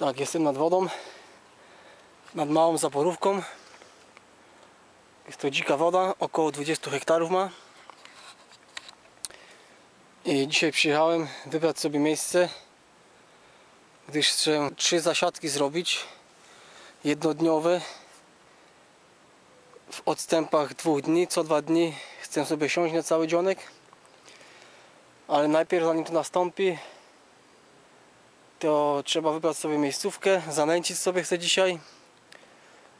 Tak, jestem nad wodą, nad małą zaporówką. Jest to dzika woda, około 20 hektarów ma. I dzisiaj przyjechałem wybrać sobie miejsce, gdyż chcę trzy zasiadki zrobić, jednodniowe, w odstępach dwóch dni, co dwa dni chcę sobie siąść na cały dzionek. Ale najpierw zanim to nastąpi, to trzeba wybrać sobie miejscówkę, zanęcić sobie chcę dzisiaj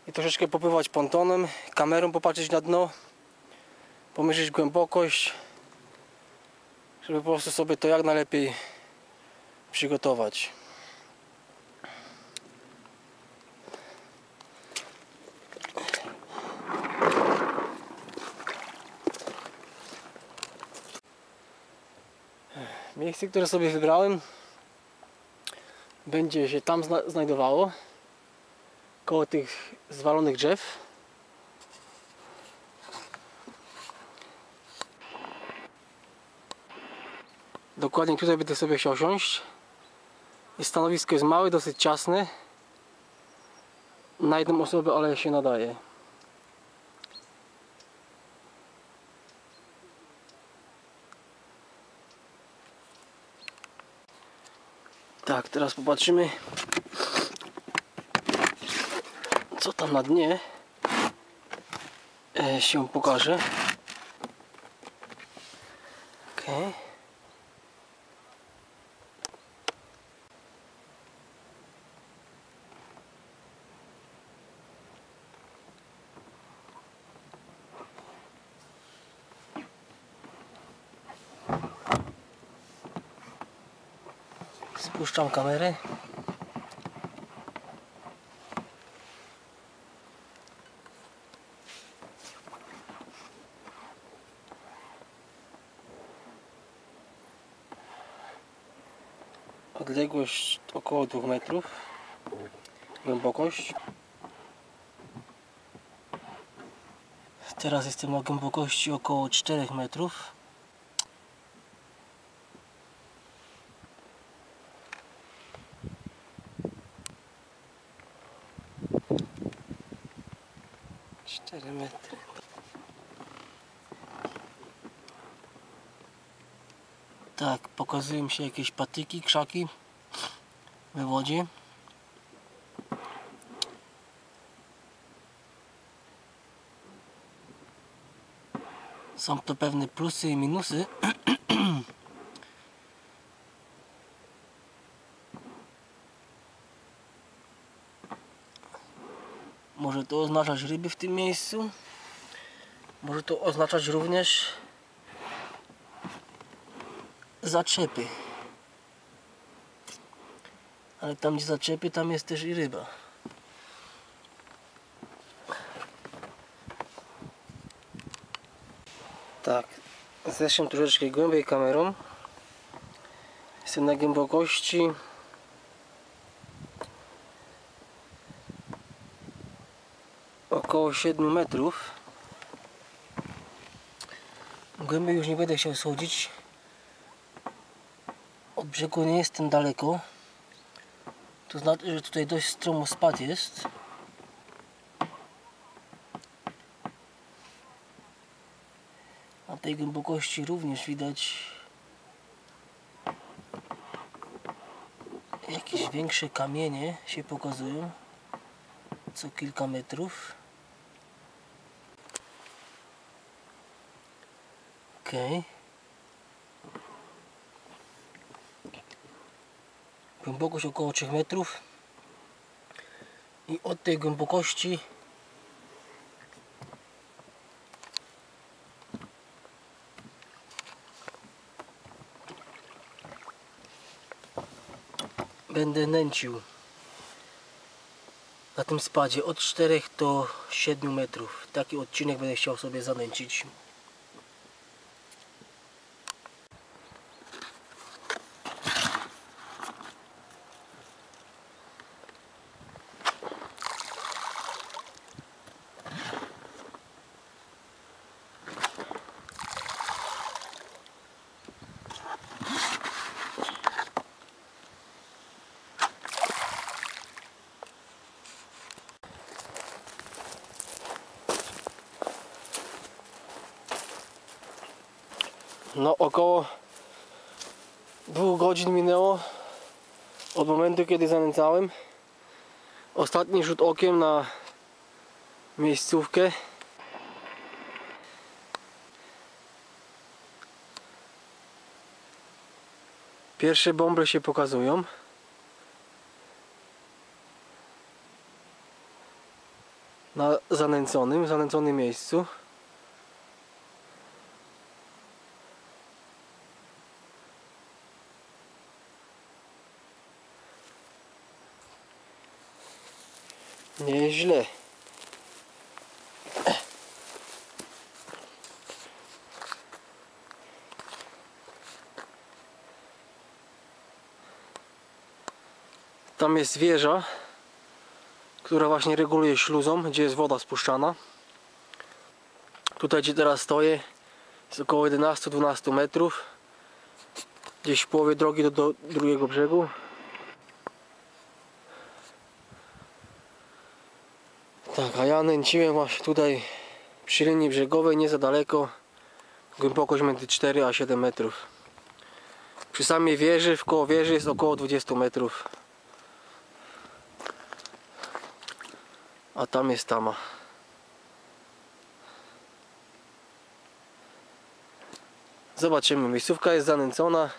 i troszeczkę popływać pontonem, kamerą popatrzeć na dno, pomierzyć głębokość, żeby po prostu sobie to jak najlepiej przygotować. Miejsce, które sobie wybrałem będzie się tam zna znajdowało koło tych zwalonych drzew. Dokładnie tutaj będę sobie chciał siąść. Stanowisko jest małe, dosyć ciasne. Na jedną osobę, ale się nadaje Tak, teraz popatrzymy co tam na dnie e, się pokaże. Okay. Spuszczam kamerę. Odległość około 2 metrów. Głębokość. Teraz jestem na głębokości około 4 metrów. Cztery metry. Tak, pokazują się jakieś patyki, krzaki we wodzie. Są to pewne plusy i minusy. Może to oznaczać ryby w tym miejscu. Może to oznaczać również zaczepy. Ale tam gdzie zaczepy, tam jest też i ryba. Tak, zeszłem troszeczkę głębiej kamerą. Jestem na głębokości około 7 metrów. Głębiej już nie będę chciał schodzić. Od brzegu nie jestem daleko. To znaczy, że tutaj dość stromo spad jest. Na tej głębokości również widać jakieś większe kamienie się pokazują co kilka metrów. Ok. Głębokość około 3 metrów. I od tej głębokości będę nęcił na tym spadzie od 4 do 7 metrów. Taki odcinek będę chciał sobie zanęcić. No około dwóch godzin minęło od momentu kiedy zanęcałem. Ostatni rzut okiem na miejscówkę. Pierwsze bąble się pokazują. Na zanęconym, zanęconym miejscu. Nieźle. Tam jest wieża, która właśnie reguluje śluzą, gdzie jest woda spuszczana. Tutaj gdzie teraz stoję jest około 11-12 metrów. Gdzieś w połowie drogi do, do drugiego brzegu. Tak, a ja nęciłem właśnie tutaj przy linii brzegowej, nie za daleko. Głębokość między 4 a 7 metrów. Przy samej wieży, w koło wieży jest około 20 metrów. A tam jest tama. Zobaczymy, miejscówka jest zanęcona.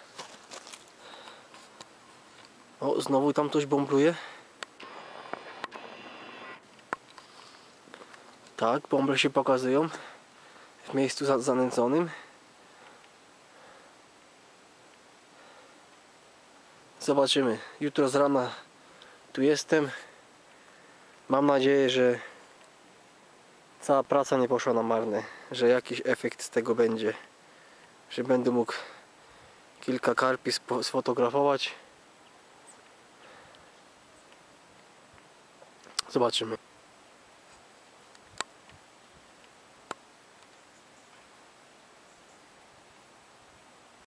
O, znowu tam coś bąbluje. Tak, bąble się pokazują w miejscu za- zanęconym. Zobaczymy. Jutro z rana tu jestem. Mam nadzieję, że cała praca nie poszła na marne, że jakiś efekt z tego będzie, że będę mógł kilka karpi sfotografować. Zobaczymy.